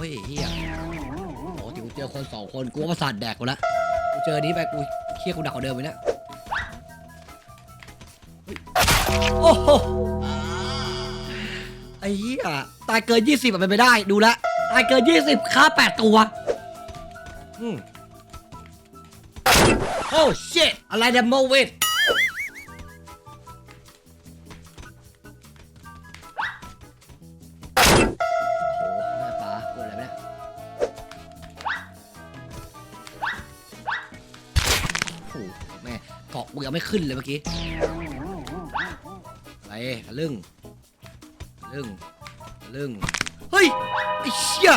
ว้ยเฮียโอ้ที่กูเจอคนสองคนกูว่าประสาทแดกกูละกูเจอนี้ไปกูเครียดกูดักกว่าเดิมไปเนี่ยโอ้โหไอ้เหี้ยตายเกินยี่สิบเป็นไปได้ดูลวตายเกินยี่สิบค่าแปดตัวอืมโอ้ shit อะไรเนี่ยโมวิด เกาะกูยังไม่ขึ้นเลยเมื่อกี้อะไรทะลึ่งทะลึ่งทะลึ่งเฮ้ยไอ้เชี่ย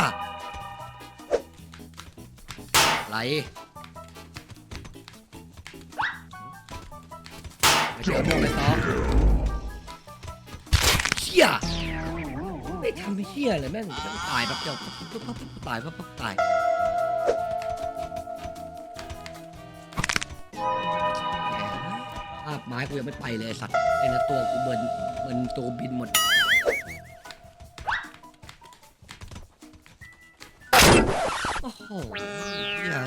อะไรไม่ใช่โมไม่ต้องเชี่ยไม่ทำเฮี้ยเลยแม่งตายแบบเดียวตายปั๊บปั๊บตายาพไม้กูยังไม่ไปเลยสัตว์ไอ้นะตัวกูเบิร์นเบิร์นตัวบินหมด โอ้โหเหี้ย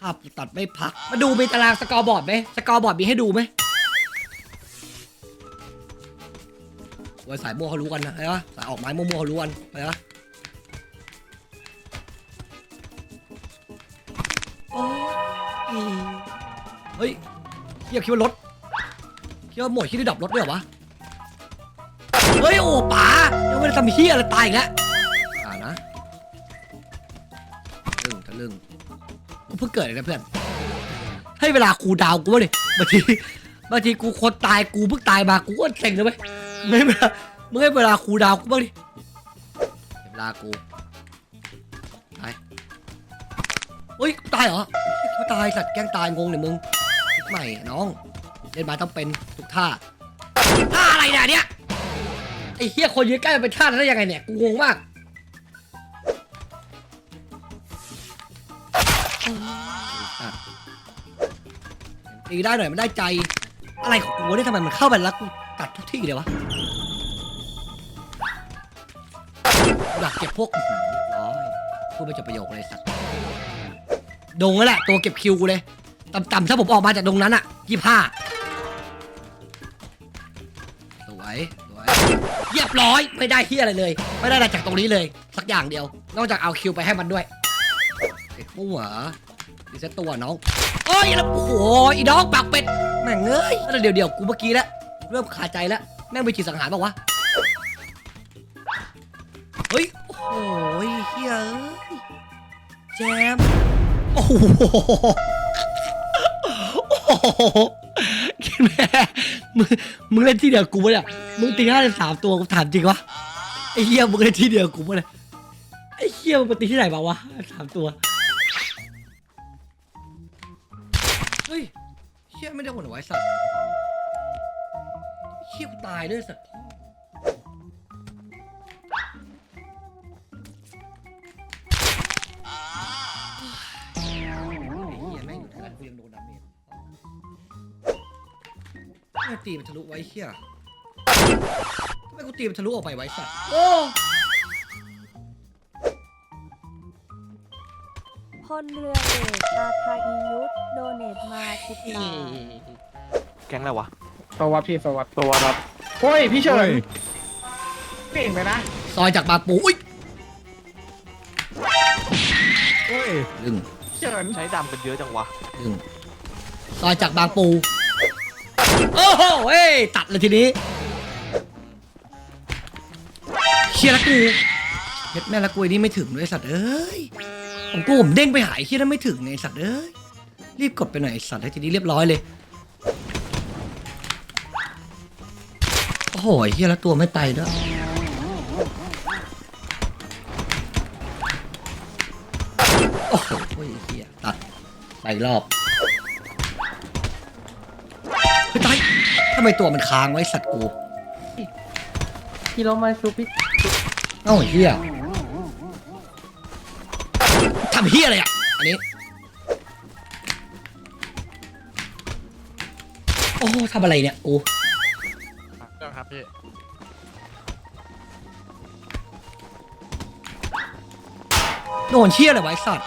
ภาพตัดไม่พัก มาดูมีตารางสกอร์บอร์ดไหมสกอร์บอร์ดมีให้ดูไหมไว้สายม่วงเขารู้กันนะไอ้ปะสายออกไม้ม่วงๆเขารู้กันไอ้ปะโอ้ยเฮ้ย เฮียคิดว่ารถคิดว่าหมดคิดได้ดับรถด้วยเหรอวะ เฮ้ย โอ้ป๋ายังไม่ได้ทำเฮียอะไรตายอีกแล้วอ่านะทะลึ่งทะลึ่งกูเพิ่งเกิดเองนะเพื่อน ให้เวลาครูดาวกูบ้างดิบางทีบางทีกูคนตายกูเพิ่งตายมากูก็เซ็งเลยเว้ยไม่เวลามึงให้เวลาครูดาวกูบ้างดิเวลากูตายเฮ้ยตายเหรอเขาตายสัตว์แกล้งตายงงเนี่ยมึง คิดใหม่น้องเล่นมาต้องเป็นทุกท่าท่าอะไรเนี่ยเนี่ยไอ้เฮียคนยืนใกล้มันเป็นท่าได้ยังไงเนี่ยกูงงมากตีได้หน่อยมันได้ใจ อะไรของกูเนี่ยทำไมมันเข้าไปแล้วกูตัดทุกที่เลยวะอยากเก็บพวกร้อยพูดไม่จบประโยคเลยสัตว์ดงนั่นแหละตัวเก็บคิวกูเลย ต่ำๆถ้าผมออกมาจากดงนั้นอะยี่ห้าสวยสวยเรียบร้อยไม่ได้เฮียอะไรเลย ไม่ได้อะไรจากตรงนี้เลย สักอย่างเดียว นอกจากเอาคิวไปให้มันด้วยไอ้หัวดีเซตตัวน้องโอ้ยแล้วโอ้โหอีดอกปากเป็ดแม่งเอ้ยแล้วเดี๋ยวเดี๋ยวกูเมื่อกี้แล้วเริ่มขาใจแล้วแม่งไปฉีดสังหารป่าวะเฮ้ยโอ้โหเฮียเอ้ยแจมโอ้โห โอ้โหคิดแม่มึงมึงเล่นที่เดียวกูปะเนี่ยมึงตีห้าสามตัวกูถามจริงวะไอ้เฮียมึงเล่นที่เดียวกูปะเนี่ยไอ้เฮียมึงไปตีที่ไหนมาวะสามตัวเฮ้ยเหี้ยไม่ได้หวนไว้สัตว์เหี้ยกูตายด้วยสัตว์ไอ้ ตีมันทะลุไว้เชี่ยทำไมกูตีมันทะลุออกไปไว้สัตว์โอ้พลเรือเอกอาคาอียุทธโดเนตมาสิบล้านแก๊งอะไรวะสวัสดีสวัสดีตัวครับโอ้ยพี่เฉินเก่งไปนะซอยจากบางปูอุ้ยโอ้ยลึงเฉินใช้ดำกันเยอะจังวะลึงซอยจากบางปู โอ้โหเฮ้ยตัดเลยทีนี้เชียร์ละกูเฮ็ดแม่ละกูนี่ไม่ถึงด้วยสัตว์เอ้ยผมกูผมเด้งไปหายเชียร์นั้นไม่ถึงไงสัตว์เอ้ยรีบกดไปหน่อยสัตว์ให้ทีนี้เรียบร้อยเลยโอ้โหเฮียล้วตัวไม่ไปด้วยโอ้โหเฮียตัดไปรอบ ทำไมตัวมันค้างไว้สัตว์กูพี่เรามาชูพี่เอ้าไอ้เฮียทำเฮียอะไรอะ อันนี้ โอ้ทำอะไรเนี่ยกูครับพี่โดนเชี่ยอะไรไวะไอ้สัตว์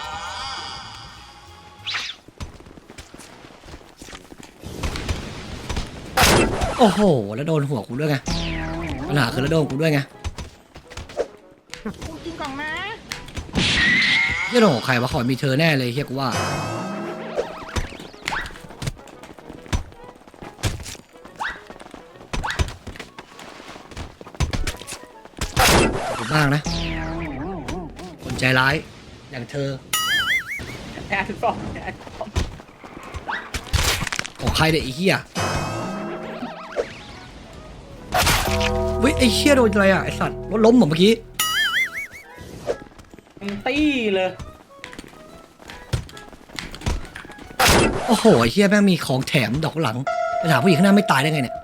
โอ้โห แล้วโดนหัวกูด้วยไง ปัญหาคือแล้วโดนกูด้วยไงกูกินกล่องนะเฮียโดนของใครวะขอมีเธอแน่เลยเฮียกูว่า ขอบคุณมากนะ คนใจร้าย อย่างเธอ แอร์สองแอร์สองของใครเด็กไอ้เฮีย เฮ้ยไอ้เฮียโดนอะไรอะไอ้สัตว์รถล้มเหมือนเมื่อกี้ตี้เลย โอ้โหไอ้เฮียแม่งมีของแถมดอกหลังไปถามผู้หญิงข้างหน้าไม่ตายได้ไงเนี่ย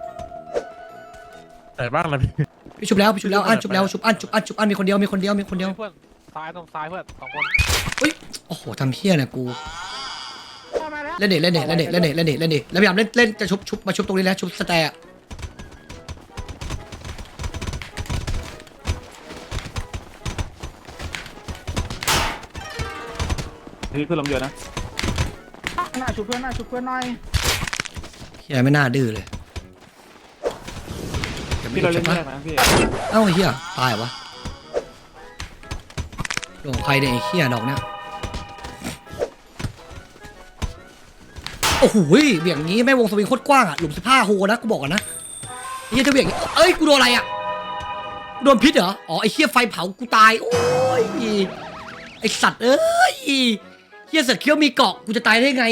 แต่บ้างนะพี่พี่ชุบแล้วพี่ชุบแล้วอันชุบแล้วชุบอันชุบอันชุบอันมีคนเดียวมีคนเดียวมีคนเดียวเพื่อนซ้ายตรงซ้ายเพื่อนสองคนโอ้โหทำเฮี้ยเนี่ยกูมาแล้วเล่นเด็เล่นเด็เล่นเด็เล่นเด็เล่นเด็เล่นเด็แล้วพยายามเล่นเล่นจะชุบชุบมาชุบตรงนี้แล้วชุบสแตร์อะ นี่คือลมเยอะนะหน้าชุบเพื่อนหน้าชุบเพื่อนหน่อยเฮี้ยไม่น่าดื้อเลยจะไม่พี่เราชุเล่บนนะแรกนะพี่เอ้าไอ้เฮี้ยตายเหรอวะโดนใครเนี่ยไอ้เฮี้ยดอกเนี่ยโอ้โหเบี่ยงงี้แม่งวงสวิงโคตรกว้างอะหลุมสิบห้าโฮนะกูบอกก่อนนะไอ้เฮี้ยจะเบี่ยงงี้เอ้ยกูโดนอะไรอะกูโดนพิษเหรออ๋อไอ้เฮี้ยไฟเผากูตายโอ้ยไอ้สัตว์เอ้ย เฮียเสือเคี้ยวมีเกาะกูจะตายได้ไง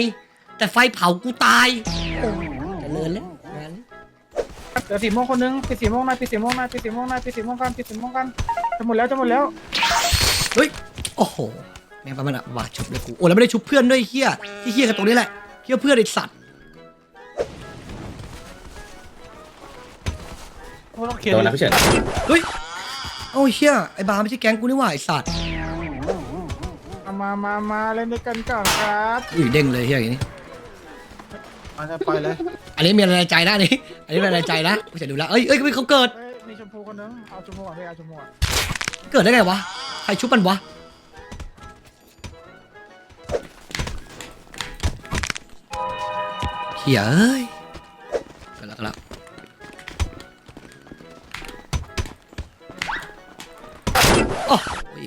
แต่ไฟเผากูตายโอ้เจริญแล้วงานแล้วเดี๋ยวสีม่วงคนนึงปิดสีม่วงหน่อยปิดสีม่วงหน่อยปิดสีม่วงหน่อยปิดสีม่วงกันปิดสีม่วงกันจะหมดแล้วจะหมดแล้วเฮ้ยโอ้โหแม่งประมาณบาดชุบเลยกูโอ้แล้วไม่ได้ชุบเพื่อนด้วยเฮียที่เฮียกันตรงนี้แหละเฮียเพื่อนไอ้สัตว์ไม่ต้องเคลียร์โดนนะพี่เฉินเฮ้ยเอ้าเฮียไอ้บาร์ไม่ใช่แก๊งกูนี่หว่าไอ้สัตว์ มามามาเล่นด้วยกันก่อนครับอุ้ยเด้งเลยเฮียอย่างนี้ มาจะไปเลยอันนี้มีอะไรในใจนะอันนี้ อันนี้มีอะไรในใจนะกูจะดูแล้วเอ้ยเอ้ยเขาเกิด เฮ้ยมีชมพูคนนึงเอาชมพูก่อนพี่เอาชมพูก่อนเกิดได้ไงวะ ใครชุบมันวะ เฮียเอ้ยกันแล้วกันแล้วโอ้ย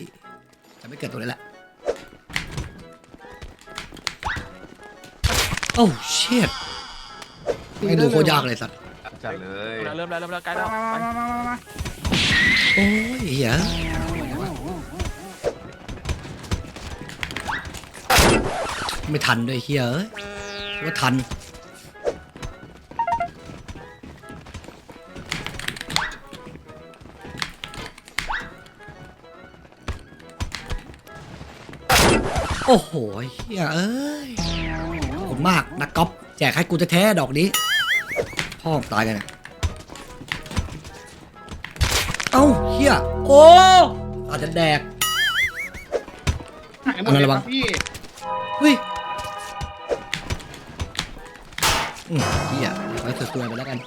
จะไม่เกิดตัวนี้แหละ โอ้เชิดไม่ดูโคตรยากเลยสัตว์จัดเลยเริ่มแล้วเริ่มแล้วใกล้แล้วมามามามามามาโอ้ยเหี้ยไม่ทันด้วยเฮียเอ้ยว่าทันโอ้โหเฮียเอ้ย ขอบคุณมากนักก๊อฟแจกให้กูจะแท้ๆดอกนี้พ่อมึงตายกันนะเอ้าเฮียโอ้อาจจะแดก หายหมดเลยครับพี่เฮ้ยอืมเฮียเดี๋ยวไว้สวยๆไปแล้วกัน